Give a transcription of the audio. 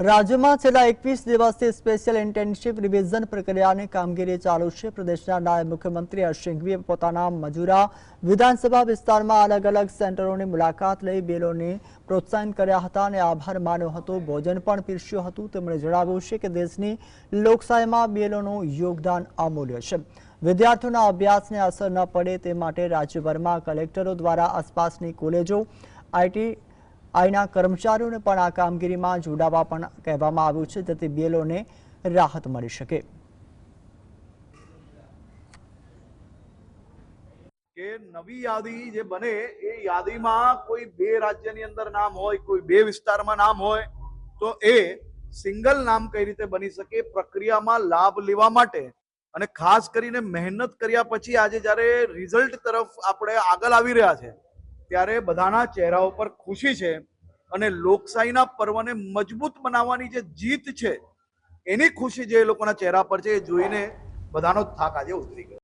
રાજ્યમાં છેલ્લા એકવીસ દિવસથી સ્પેશિયલ ઇન્ટર્નશીપ રિવિઝન પ્રક્રિયાની કામગીરી ચાલુ છે. પ્રદેશના નાયબ મુખ્યમંત્રી હર્ષ સિંઘવીએ પોતાના મજૂરા વિધાનસભા વિસ્તારમાં અલગ અલગ સેન્ટરોની મુલાકાત લઈ બેલોને પ્રોત્સાહન કર્યા હતા અને આભાર માન્યો હતો. ભોજન પણ પીરસ્યું હતું. તેમણે જણાવ્યું છે કે દેશની લોકશાહીમાં બેલોનું યોગદાન અમૂલ્ય છે. વિદ્યાર્થીઓના અભ્યાસને અસર ન પડે તે માટે રાજ્યભરમાં કલેક્ટરો દ્વારા આસપાસની કોલેજો આઈટી આઈના કર્મચારીઓને પણ આ કામગીરીમાં જોડાવા પણ કહેવામાં આવ્યું છે, જેથી બીએલઓને રાહત મળી શકે. કે નવી યાદી જે બને, એ યાદીમાં કોઈ બે રાજ્યની અંદર નામ હોય, કોઈ બે વિસ્તારમાં નામ હોય, તો એ સિંગલ નામ કઈ રીતે બની શકે, પ્રક્રિયામાં લાભ લેવા માટે અને ખાસ કરીને મહેનત કર્યા પછી આજે જ્યારે રિઝલ્ટ તરફ આપણે આગળ આવી રહ્યા છે ત્યારે બધાના ચહેરા ઉપર ખુશી છે અને લોકશાહીના પર્વને મજબૂત બનાવવાની જે જીત છે, એની ખુશી જે લોકોના ચહેરા પર છે, એ જોઈને બધાનો થાક આજે ઉતરી ગયો.